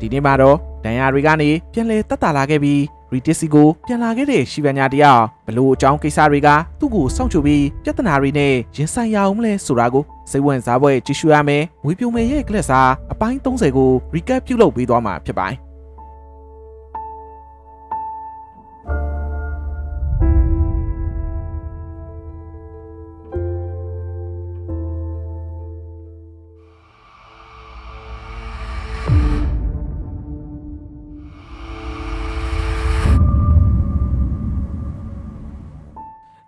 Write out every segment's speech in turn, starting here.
ဒီနေ့မှာတော့ဒဏ်ရာတွေကနေပြန်လဲတက်တာလာခဲ့ပြီးရီတစ်စီကိုပြန်လာခဲ့တဲ့ရှီဗန်ညာတယောက်ဘလို့အကြောင်းကိစ္စတွေကသူ့ကိုစောင့်ကြိုပြီးပြဿနာတွေနဲ့ရင်ဆိုင်ရအောင်မလဲဆိုတာကိုစိတ်ဝင်စားပွဲကြည့်ရှုရမယ်ဝေပြိုမယ်ရဲ့ကလစ်စာအပိုင်း30ကို recap ပြုလုပ်ပေးသွားမှာဖြစ်ပါတယ်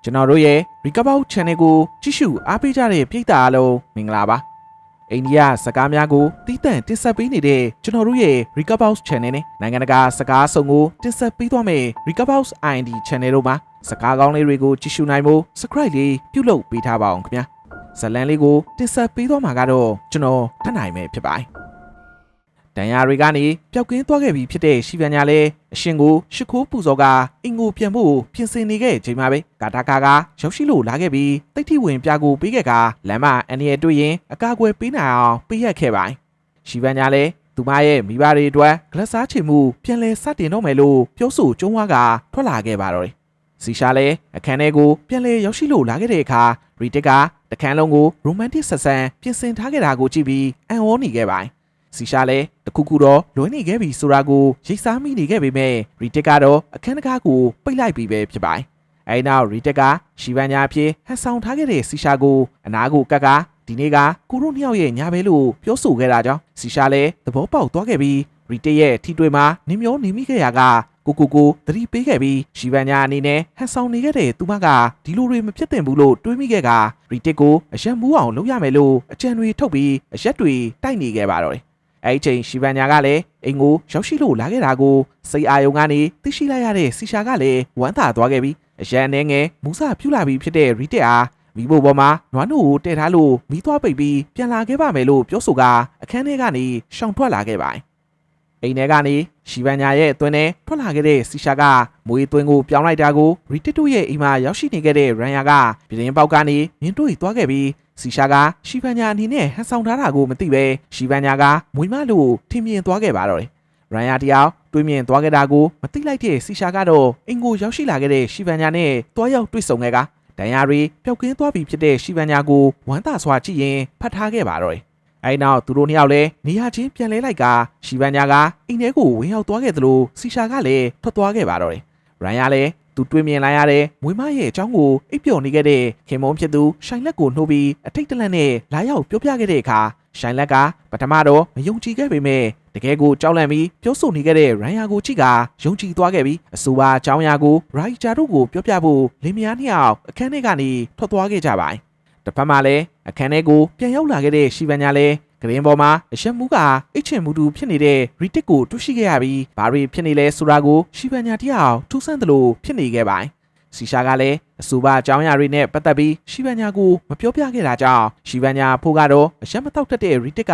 ကျွန်တော်တို့ရဲ့ Recover Channel ကိုကြည့်ရှုအားပေးကြတဲ့ပရိသတ်အားလုံးမင်္ဂလာပါအိန္ဒိယစကားများကိုတီးတန့်တင်ဆက်ပေးနေတဲ့ကျွန်တော်တို့ရဲ့ Recover Channel နဲ့နိုင်ငံတကာစကားအစုံကိုတင်ဆက်ပေးသွားမယ် Recover IND Channel တို့မှာစကားကောင်းလေးတွေကိုကြည့်ရှုနိုင်ဖို့ Subscribe လေးပြုလုပ်ပေးထားပါအောင်ခင်ဗျာဇတ်လန်လေးကိုတင်ဆက်ပေးသွားမှာကတော့ကျွန်တော်ထပ်နိုင်မယ်ဖြစ်ပါတယ် ဒဏ်ရာတွေကနေပျောက်ကင်းသွားခဲ့ပြီဖြစ်တဲ့ရှီဗန်ညာလည်းအရှင်ကိုရှ िख ိုးပူဇော်ကအင်ကိုပြန်ဖို့ပြင်ဆင်နေခဲ့ချိန်မှာပဲကာတာကာကရောက်ရှိလို့လာခဲ့ပြီးတိတ်ထိဝင်ပြကိုပေးခဲ့ကလမ်းမအန်ရီရဲ့တွေ့ရင်အကာအကွယ်ပေးနိုင်အောင်ပေးရက်ခဲ့ပါတယ်ရှီဗန်ညာလည်းသူမရဲ့မိဘတွေအတွက်ဂလက်စားချေမှုပြန်လဲစတင်တော့မယ်လို့ပြောဆိုကျုံးဝါကထွက်လာခဲ့ပါတော့တယ်စီရှာလည်းအခန်းထဲကိုပြန်လဲရောက်ရှိလို့လာခဲ့တဲ့အခါရီတစ်ကတခန်းလုံးကိုရိုမန်တစ်ဆက်ဆန်ပြင်ဆင်ထားခဲ့တာကိုကြည့်ပြီးအံ့ဩနေခဲ့ပါတယ် စီရှာလည်းတခုခုတော့လွဲနေခဲ့ပြီဆိုတာကိုရိတ်စားမိနေခဲ့ပေမဲ့ရီတက်ကတော့အခန်းတကားကိုပိတ်လိုက်ပြီးပဲဖြစ်ပါတယ်။အဲဒီနောက်ရီတက်ကရှီဗန်ညာအဖြစ်ဟန်ဆောင်ထားခဲ့တဲ့စီရှာကိုအနာကိုကက်ကဒီနေ့ကကိုရိုနှစ်ယောက်ရဲ့ညာပဲလို့ပြောဆိုခဲ့တာကြောင့်စီရှာလည်းသဘောပေါက်သွားခဲ့ပြီးရီတက်ရဲ့ထိတွေ့မှာနင်းမျောနေမိခဲ့ရကကိုကိုကိုသတိပေးခဲ့ပြီးရှီဗန်ညာအနေနဲ့ဟန်ဆောင်နေခဲ့တဲ့သူမကဒီလိုတွေမဖြစ်သင့်ဘူးလို့တွေးမိခဲ့ကရီတက်ကိုအရက်မူးအောင်လုပ်ရမယ်လို့အကြံတွေထုတ်ပြီးအရက်တွေတိုက်နေခဲ့ပါတော့တယ် အဲ့ဒီချိန်ရှီဗန်ညာကလည်းအိမ်ကိုရောက်ရှိလို့လာခဲ့တာကိုစိတ်အာယုံကနေသိရှိလိုက်ရတဲ့စီရှာကလည်းဝမ်းသာသွားခဲ့ပြီးအရန်အနေငယ်မူစာပြူလာပြီးဖြစ်တဲ့ရီတက်အားမိဖို့ပေါ်မှာနွားနို့ကိုတည်ထားလို့မိသွားပိတ်ပြီးပြန်လာခဲ့ပါမယ်လို့ပြောဆိုကအခန်းထဲကနေရှောင်ထွက်လာခဲ့ပါတယ်အိမ်ထဲကနေရှီဗန်ညာရဲ့အတွင်းထဲထွက်လာခဲ့တဲ့စီရှာကမွေးသွင်းကိုပြောင်းလိုက်တာကိုရီတက်တို့ရဲ့အိမ်မှာရောက်ရှိနေခဲ့တဲ့ရန်ယာကပြင်းပေါက်ကနေမြင်တွေ့သွားခဲ့ပြီး စီရှာကရှီဗန်ညာအနေနဲ့ဟန်ဆောင်ထားတာကိုမသိပဲရှီဗန်ညာကမွေးမလို့ထင်မြင်သွားခဲ့ပါတော့တယ်။ရန်ယာတယောက်တွေးမြင်သွားခဲ့တာကိုမသိလိုက်တဲ့စီရှာကတော့အင်ကိုရောက်ရှိလာခဲ့တဲ့ရှီဗန်ညာနဲ့တွားရောက်တွေ့ဆုံခဲ့ကဒဏ်ရာတွေပျောက်ကင်းသွားပြီဖြစ်တဲ့ရှီဗန်ညာကိုဝမ်းသာစွာကြည့်ရင်ဖတ်ထားခဲ့ပါတော့တယ်။အဲဒီနောက်သူတို့နှစ်ယောက်လည်းနေရာချင်းပြန်လဲလိုက်ကရှီဗန်ညာကအိမ်ထဲကိုဝင်ရောက်သွားခဲ့သလိုစီရှာကလည်းထွက်သွားခဲ့ပါတော့တယ်။ ရန်ယာလည်းသူတွေးမြင်လိုက်ရတဲ့မွေးမရဲ့အကြောင်းကိုအိပ်ပျော်နေခဲ့တဲ့ခင်မုန်းဖြစ်သူရှိုင်လက်ကိုနှိုးပြီးအထိတ်တလန့်နဲ့လာရောက်ပြောပြခဲ့တဲ့အခါရှိုင်လက်ကပထမတော့မယုံကြည်ခဲ့ပေမဲ့တကယ်ကိုကြောက်လန့်ပြီးပြောဆိုနေခဲ့တဲ့ရန်ယာကိုကြည့်ကယုံကြည်သွားခဲ့ပြီးအဆိုပါအကြောင်းအရာကိုရိုက်ဂျာတို့ကိုပြောပြဖို့လင်မယားနှစ်ယောက်အခန်းထဲကနေထွက်သွားခဲ့ကြပါတယ်တစ်ဖက်မှာလည်းအခန်းထဲကိုပြန်ရောက်လာခဲ့တဲ့ရှီဗန်ညာလည်း ဂရင်းပေါ်မှာအရှက်မူးကအစ်ချင်မူတူဖြစ်နေတဲ့ရီတစ်ကိုတွေ့ရှိခဲ့ရပြီးဘာတွေဖြစ်နေလဲဆိုတာကိုရှီဗန်ညာတယောက်ထူးဆန်းသလိုဖြစ်နေခဲ့ပါတယ်။စီရှာကလည်းအဆိုပါအကြောင်းအရာတွေနဲ့ပတ်သက်ပြီးရှီဗန်ညာကိုမပြောပြခဲ့တာကြောင့်ရှီဗန်ညာဖို့ကတော့အရှက်မတောက်တတ်တဲ့ရီတစ်က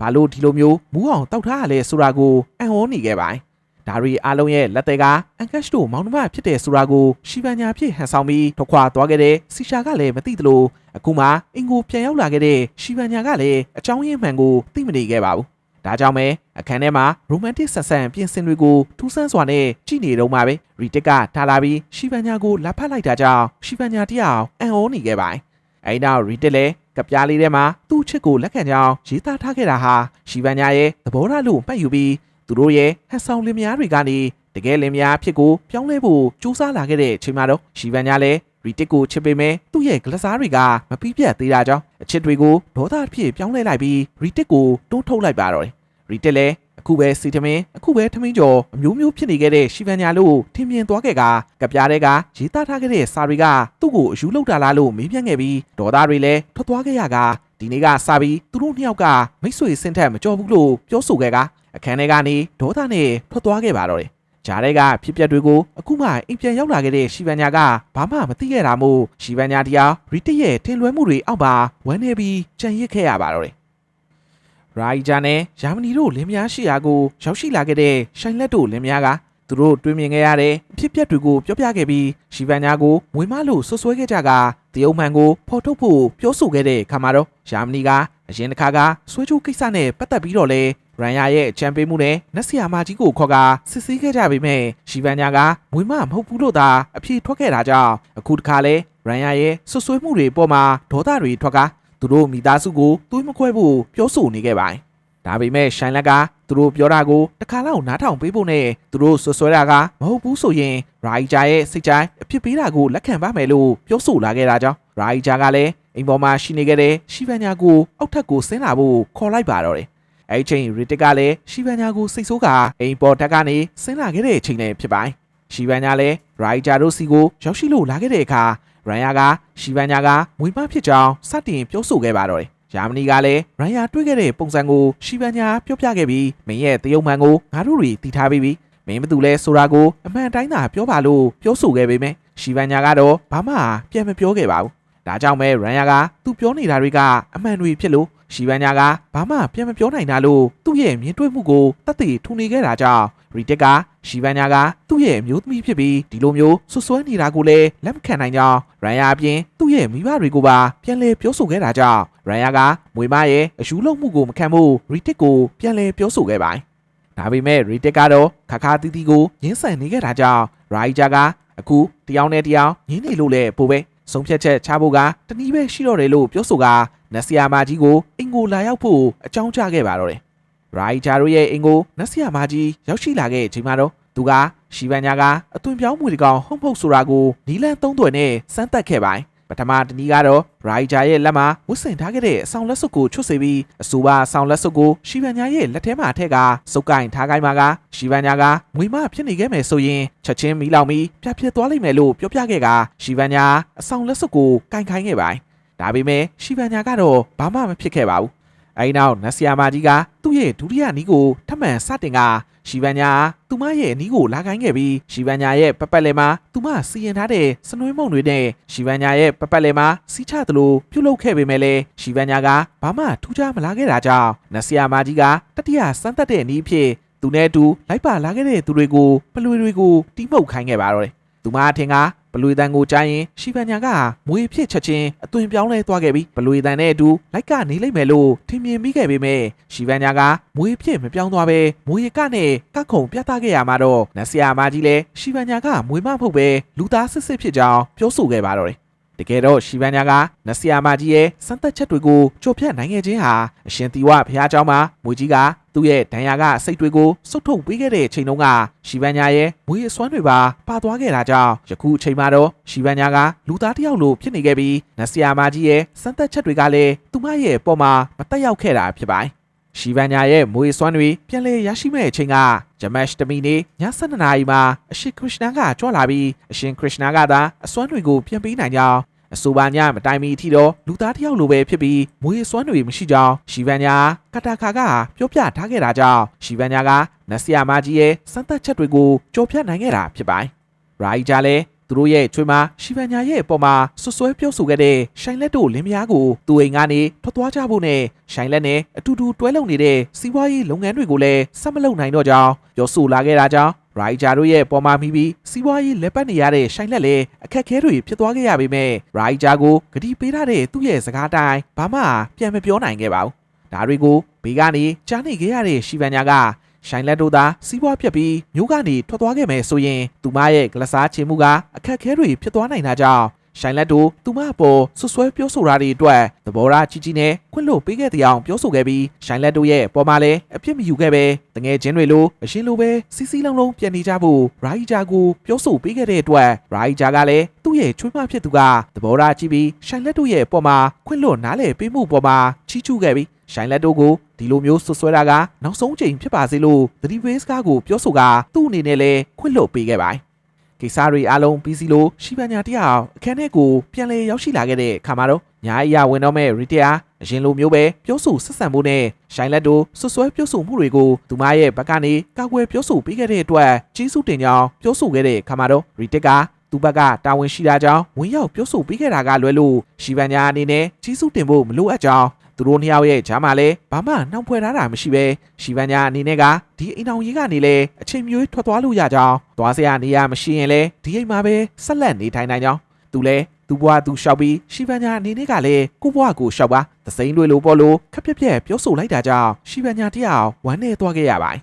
ဘာလို့ဒီလိုမျိုးမူးအောင်တောက်ထားရလဲဆိုတာကိုအံ့ဩနေခဲ့ပါတယ်။ ဒါရီအားလုံးရဲ့လက်သေးကအန်ကက်ရှ်တို့မောင်နှမဖြစ်တဲ့ဆိုတာကိုရှီဗန်ညာဖြစ်ဟန်ဆောင်ပြီးထွက်ခွာသွားခဲ့တဲ့စီရှာကလည်းမသိသလိုအခုမှအင်ကိုပြန်ရောက်လာခဲ့တဲ့ရှီဗန်ညာကလည်းအကြောင်းရင်းမှန်ကိုသိမနေခဲ့ပါဘူး။ဒါကြောင့်ပဲအခန်းထဲမှာရိုမန်တစ်ဆက်ဆံပြင်ဆင်တွေကိုထူးဆန်းစွာနဲ့ကြည့်နေတော့မှပဲရီတက်ကထားလာပြီးရှီဗန်ညာကိုလာဖတ်လိုက်တာကြောင့်ရှီဗန်ညာတယောက်အံ့ဩနေခဲ့ပါတယ်။အဲဒီနောက်ရီတက်လည်းကပြားလေးထဲမှာသူ့ချစ်ကိုလက်ခံကြောင်းရေးသားထားခဲ့တာဟာရှီဗန်ညာရဲ့သဘောထားလို့မှတ်ယူပြီး သူတို့ရဲ့ဟန်ဆောင်လင်မယားတွေကနေတကယ်လင်မယားအဖြစ်ကိုပြောင်းလဲဖို့စူးစမ်းလာခဲ့တဲ့အချိန်မှာတော့ရှီဗန်ညာလည်းရီတစ်ကိုချစ်ပေမဲ့သူ့ရဲ့ဂလစားတွေကမပြီးပြတ်သေးတာကြောင့်အချစ်တွေကိုဒေါသအဖြစ်ပြောင်းလဲလိုက်ပြီးရီတစ်ကိုတွန်းထုတ်လိုက်ပါတော့တယ်ရီတစ်လည်းအခုပဲစီတမင်အခုပဲထမင်းကျော်အမျိုးမျိုးဖြစ်နေခဲ့တဲ့ရှီဗန်ညာလို့ထင်မြင်သွားခဲ့ကကပြားတဲ့ကရေးသားထားခဲ့တဲ့စာတွေကသူ့ကိုအယူလောက်တာလားလို့မေးမြန်းခဲ့ပြီးဒေါသတွေလည်းထွက်သွားခဲ့ရကဒီနေ့ကစပြီးသူတို့နှစ်ယောက်ကမိတ်ဆွေစင်ထက်မကြော်ဘူးလို့ပြောဆိုခဲ့က အခန်းထဲကနေဒေါသနဲ့ထွက်သွားခဲ့ပါတော့တယ်။ဂျားတွေကဖြစ်ပျက်တွေကိုအခုမှအိမ်ပြန်ရောက်လာခဲ့တဲ့ရှီဗန်ညာကဘာမှမသိခဲ့တာမို့ရှီဗန်ညာတရားရီတစ်ရဲ့ထင်လွဲမှုတွေအောက်ပါဝမ်းနေပြီးကြံရစ်ခဲ့ရပါတော့တယ်။ရိုင်ဂျာနဲ့ယာမနီတို့လင်းမယားရှိရာကိုရောက်ရှိလာခဲ့တဲ့ရှိုင်လက်တို့လင်းမယားကသူတို့တွေ့မြင်ခဲ့ရတဲ့အဖြစ်ပျက်တွေကိုပြောပြခဲ့ပြီးရှီဗန်ညာကိုဝေမလို့ဆွဆွဲခဲ့ကြကတရုံမှန်ကိုဖော်ထုတ်ဖို့ပြောဆိုခဲ့တဲ့ခါမှာတော့ယာမနီကအရင်တစ်ခါကဆွေးချိုးကိစ္စနဲ့ပတ်သက်ပြီးတော့လဲ ရန်ယာရဲ့အချမ်းပေးမှုနဲ့နက်ဆီယာမကြီးကိုခေါ်ကာစစ်ဆေးခဲ့ကြပေမဲ့ရှီဗန်ညာကမွေးမမဟုတ်ဘူးလို့သာအပြေထွက်ခဲ့တာကြောင့်အခုတခါလဲရန်ယာရဲ့ဆွဆွဲမှုတွေပေါ်မှာဒေါသတွေထွက်ကာသူတို့မိသားစုကိုသွေးမခွဲဖို့ပြောဆိုနေခဲ့ပါတယ်ဒါပေမဲ့ရှိုင်လက်ကသူတို့ပြောတာကိုတခါလောက်နားထောင်ပေးဖို့နဲ့သူတို့ဆွဆွဲတာကမဟုတ်ဘူးဆိုရင်ရာဂျီဂျာရဲ့စိတ်ချိုင်းအဖြစ်ပေးတာကိုလက်ခံပါမယ်လို့ပြောဆိုလာခဲ့တာကြောင့်ရာဂျီဂျာကလည်းအိမ်ပေါ်မှာရှိနေခဲ့တဲ့ရှီဗန်ညာကိုအောက်ထပ်ကိုဆင်းလာဖို့ခေါ်လိုက်ပါတော့တယ် အဲ့ဒီချိန်ရီတစ်ကလည်းရှီဗန်ညာကိုစိတ်ဆိုးကအိမ်ပေါ်တက်ကနေဆင်းလာခဲ့တဲ့အချိန်လည်းဖြစ်ပါတယ်ရှီဗန်ညာလည်းရာဂျီဂျာတို့စီကိုရောက်ရှိလို့လာခဲ့တဲ့အခါရန်ယာကရှီဗန်ညာကမွေးမဖြစ်ကြောင်းစတင်ပြောဆိုခဲ့ပါတော့တယ်။ယာမနီကလည်းရန်ယာတွေ့ခဲ့တဲ့ပုံစံကိုရှီဗန်ညာပြောပြခဲ့ပြီးမင်းရဲ့တယုံမှန်ကိုငါတို့တွေတည်ထားပြီးပြီ။မင်းမတူလဲဆိုတာကိုအမှန်တိုင်းသာပြောပါလို့ပြောဆိုခဲ့ပေမဲ့ရှီဗန်ညာကတော့ဘာမှပြန်မပြောခဲ့ပါဘူး။ဒါကြောင့်ပဲရန်ယာကသူပြောနေတာတွေကအမှန်တွေဖြစ်လို့ ရှီဗန်ညာကဘာမှပြန်မပြောနိုင်တာလို့သူ့ရဲ့မြင်တွေ့မှုကိုတတ်သိထူနေခဲ့တာကြောင့်ရီတက်ကရှီဗန်ညာကသူ့ရဲ့မျိုးသမီးဖြစ်ပြီးဒီလိုမျိုးဆွဆွဲနေတာကိုလည်းလက်မခံနိုင်ကြောင်းရန်ယာအပြင်သူ့ရဲ့မိဘတွေကိုပါပြန်လည်ပြောဆိုခဲ့တာကြောင့်ရန်ယာကမွေမရဲ့အယူလုံးမှုကိုမခံဖို့ရီတက်ကိုပြန်လည်ပြောဆိုခဲ့ပါတယ်။ဒါပေမဲ့ရီတက်ကတော့ခါခါတီးတီးကိုငင်းဆန်နေခဲ့တာကြောင့်ရာဂျီဂျာကအခုတယောက်နဲ့တယောက်ငင်းနေလို့လည်းပိုပဲ ဆုံးဖြတ်ချက်ချဖို့ကတနည်းပဲရှိတော့တယ်လို့ပြောဆိုကနက်ဆီယာမာကြီးကိုအင်ကိုလာရောက်ဖို့အကြောင်းကြားခဲ့ပါတော့တယ်။ရိုင်ဂျာတို့ရဲ့အင်ကိုနက်ဆီယာမာကြီးရောက်ရှိလာခဲ့တဲ့အချိန်မှာတော့သူကရှီဗန်ညာကအသွင်ပြောင်းမှုတကောင်ဟုတ်မဟုတ်ဆိုတာကိုနီလန်သုံးသွယ်နဲ့စမ်းသပ်ခဲ့ပါတယ် ပထမတနည်းကတော့ရိုင်ဂျာရဲ့လက်မှာဝတ်ဆင်ထားခဲ့တဲ့အဆောင်လက်စွပ်ကိုချွတ်စေပြီးအဆိုပါအဆောင်လက်စွပ်ကိုရှီဗန်ညာရဲ့လက်ထဲမှာထည့်ကစုပ်ကင်ထားခိုင်းမှာကရှီဗန်ညာကငွေမဖြစ်နေခဲ့မယ်ဆိုရင်ချက်ချင်းမီးလောင်ပြီးပြဖြစ်သွားလိမ့်မယ်လို့ပြောပြခဲ့ကရှီဗန်ညာအဆောင်လက်စွပ်ကိုကင်ခိုင်းခဲ့ပါတယ်ဒါပေမဲ့ရှီဗန်ညာကတော့ဘာမှမဖြစ်ခဲ့ပါဘူး အဲဒီနောက်နက်ဆီယာမာကြီးကသူ့ရဲ့ဒုတိယနီးကိုထပ်မံစတင်ကရှီဗန်ညာသူမရဲ့နီးကိုလာခိုင်းခဲ့ပြီးရှီဗန်ညာရဲ့ပပတ်လည်မှာသူမစီရင်ထားတဲ့စနွေးမုံတွေနဲ့ရှီဗန်ညာရဲ့ပပတ်လည်မှာစီးချသလိုပြုတ်လုခဲ့ပေမဲ့လည်းရှီဗန်ညာကဘာမှထူးခြားမလာခဲ့တာကြောင့်နက်ဆီယာမာကြီးကတတိယစမ်းသက်တဲ့နီးအဖြစ်သူနဲ့အတူလိုက်ပါလာခဲ့တဲ့သူတွေကိုပလွေတွေကိုတီးမှုတ်ခိုင်းခဲ့ပါတော့တယ်သူမအထင်က ဘလူတန်ကိုကြားရင်ရှီဗန်ညာကမွေဖြစ်ချက်ချင်းအသွင်ပြောင်းလဲသွားခဲ့ပြီးဘလူတန်နဲ့အတူလိုက်ကနေလိမ့်မယ်လို့ထင်မြင်မိခဲ့ပေမဲ့ရှီဗန်ညာကမွေဖြစ်မပြောင်းသွားပဲမွေကနဲ့ကခုံပြသခဲ့ရမှာတော့နက်ဆီယာမကြီးလည်းရှီဗန်ညာကမွေမမဟုတ်ပဲလူသားစစ်စစ်ဖြစ်ကြောင်းပြောဆိုခဲ့ပါတော့တယ်တကယ်တော့ရှီဗန်ညာကနက်ဆီယာမကြီးရဲ့စမ်းသက်ချက်တွေကိုကြိုဖြတ်နိုင်ခဲ့ခြင်းဟာအရှင်တီဝဘုရားကျောင်းမှာမွေကြီးက သူ့ရဲ့ဒဏ်ရာကအစိတ်တွေကိုစုပ်ထုတ်ပေးခဲ့တဲ့အချိန်တုန်းကရှီဗန်ညာရဲ့မွေအစွမ်းတွေပါပါသွားခဲ့တာကြောင့်ယခုအချိန်မှာတော့ရှီဗန်ညာကလူသားတစ်ယောက်လိုဖြစ်နေခဲ့ပြီးနက်ဆီယာမကြီးရဲ့စမ်းသက်ချက်တွေကလည်းသူမရဲ့ပေါ်မှာမတက်ရောက်ခဲ့တာဖြစ်ပါတယ်ရှီဗန်ညာရဲ့မွေစွမ်းတွေပြန်လည်ရရှိမဲ့အချိန်ကဂျမက်တမီနေ့ည7:00နာရီမှာအရှင်ခရစ်ယာန်ကကြွလာပြီးအရှင်ခရစ်ယာန်ကသာအစွမ်းတွေကိုပြန်ပေးနိုင်ကြောင်း အဆိုပါညမတိုင်မီအထိတော့လူသားတစ်ယောက်လိုပဲဖြစ်ပြီးမွေစွမ်းတွေမရှိကြောင်းရှီဗန်ညာကတာခါကပြောပြထားခဲ့တာကြောင့်ရှီဗန်ညာကနက်ဆီယာမကြီးရဲ့စမ်းသပ်ချက်တွေကိုကြော်ဖြတ်နိုင်ခဲ့တာဖြစ်ပါတယ်။ရာဂျီဂျာလည်း သူတို့ရဲ့ချွေးမရှီဗန်ညာရဲ့အပေါ်မှာဆွဆွဲပြောဆိုခဲ့တဲ့ရှိုင်လက်တို့လင်းမယားကိုသူ့အိမ်ကနေထွက်သွားကြဖို့နဲ့ရှိုင်လက်နဲ့အတူတူတွဲလုံနေတဲ့စီးပွားရေးလုပ်ငန်းတွေကိုလည်းဆက်မလုပ်နိုင်တော့ကြောင်းပြောဆိုလာခဲ့တာကြောင့်ရိုင်ဂျာတို့ရဲ့ပေါ်မှာမိပြီးစီးပွားရေးလက်ပတ်နေရတဲ့ရှိုင်လက်လည်းအခက်အခဲတွေဖြစ်သွားခဲ့ရပေမဲ့ရိုင်ဂျာကိုဂတိပေးထားတဲ့သူ့ရဲ့စကားတိုင်းဘာမှပြန်မပြောနိုင်ခဲ့ပါဘူး။ဒါတွေကိုဘေးကနေကြားနေခဲ့ရတဲ့ရှီဗန်ညာက ရှိုင်လက်တို့သာစီးပွားပြက်ပြီးမျိုးကနေထွက်သွားခဲ့မယ်ဆိုရင်သူမရဲ့ဂလစားချေမှုကအခက်အခဲတွေဖြစ်သွားနိုင်တာကြောင့်ရှိုင်လက်တို့သူမအပေါ်ဆွဆွဲပြောဆိုတာတွေအတွက်သဘောထားကြီးကြီးနဲ့ခွင့်လွှတ်ပေးခဲ့တဲ့အောင်ပြောဆိုခဲ့ပြီးရှိုင်လက်တို့ရဲ့ပေါ်မှာလည်းအပြစ်မယူခဲ့ပဲတငယ်ချင်းတွေလိုအရှင်လိုပဲစီစီလုံးလုံးပြန်နေကြဖို့ရာဟီဂျာကိုပြောဆိုပေးခဲ့တဲ့အတွက်ရာဟီဂျာကလည်းသူ့ရဲ့ချွေးမဖြစ်သူကသဘောထားကြီးပြီးရှိုင်လက်တို့ရဲ့ပေါ်မှာခွင့်လွှတ်နားလည်ပေးမှုပေါ်မှာချီးကျူးခဲ့ပြီး ရှိုင်လက်တို့ကိုဒီလိုမျိုးဆွဆွဲတာကနောက်ဆုံးချိန်ဖြစ်ပါစေလို့သတိပေးစကားကိုပြောဆိုကသူ့အနေနဲ့လည်းခွင့်လွှတ်ပေးခဲ့ပါတယ်ကိစ္စတွေအားလုံးပြီးစီလို့ရှီပန်ညာတယောက်အခန်းထဲကိုပြန်လဲရောက်ရှိလာခဲ့တဲ့အခါမှာတော့ညာအရာဝင်တော့မဲ့ရီတယာအရင်လိုမျိုးပဲပြောဆိုဆက်ဆံဖို့နဲ့ရှိုင်လက်တို့ဆွဆွဲပြောဆိုမှုတွေကိုသူမရဲ့ဘက်ကနေကာကွယ်ပြောဆိုပေးခဲ့တဲ့အတွက်ကြီးစုတင်ကြောင်းပြောဆိုခဲ့တဲ့အခါမှာတော့ရီတက်ကသူ့ဘက်ကတာဝန်ရှိတာကြောင့်ဝင်ရောက်ပြောဆိုပေးခဲ့တာကလွယ်လို့ရှီပန်ညာအနေနဲ့ကြီးစုတင်ဖို့မလိုအပ်ကြောင်း သူတို့နှစ်ယောက်ရဲ့ဂျားမှာလည်းဘာမှနှောင်ဖွဲ့ထားတာမရှိပဲရှီဗန်ညာအနေနဲ့ကဒီအိမ်အောင်ကြီးကနေလည်းအချိန်မျိုးထွက်သွားလို့ရကြောင်းသွားစရာနေရာမရှိရင်လည်းဒီအိမ်မှာပဲဆက်လက်နေထိုင်နိုင်ကြောင်းသူလည်းသူ့ဘဝသူရှောက်ပြီးရှီဗန်ညာအနေနဲ့ကလည်းကိုယ့်ဘဝကိုရှောက်ပါသစိမ့်တွေလိုပေါ်လို့ခက်ပြက်ပြက်ပြောဆိုလိုက်တာကြောင့်ရှီဗန်ညာတယောက်ဝမ်းနေသွားခဲ့ရပါတယ်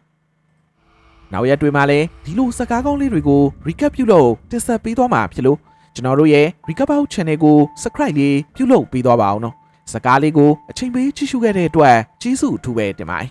နောက်ရက်တွေမှာလည်းဒီလိုစကားကောင်းလေးတွေကို recap ပြုလုပ်တင်ဆက်ပေးသွားမှာဖြစ်လို့ကျွန်တော်တို့ရဲ့ recap out channel ကို subscribe လေးပြုလုပ်ပေးသွားပါအောင်နော် စကားလေးကိုအချိန်ပေးကြည့်ရှုခဲ့တဲ့အတွက်ကျေးဇူးအထူးပဲတင်ပါတယ်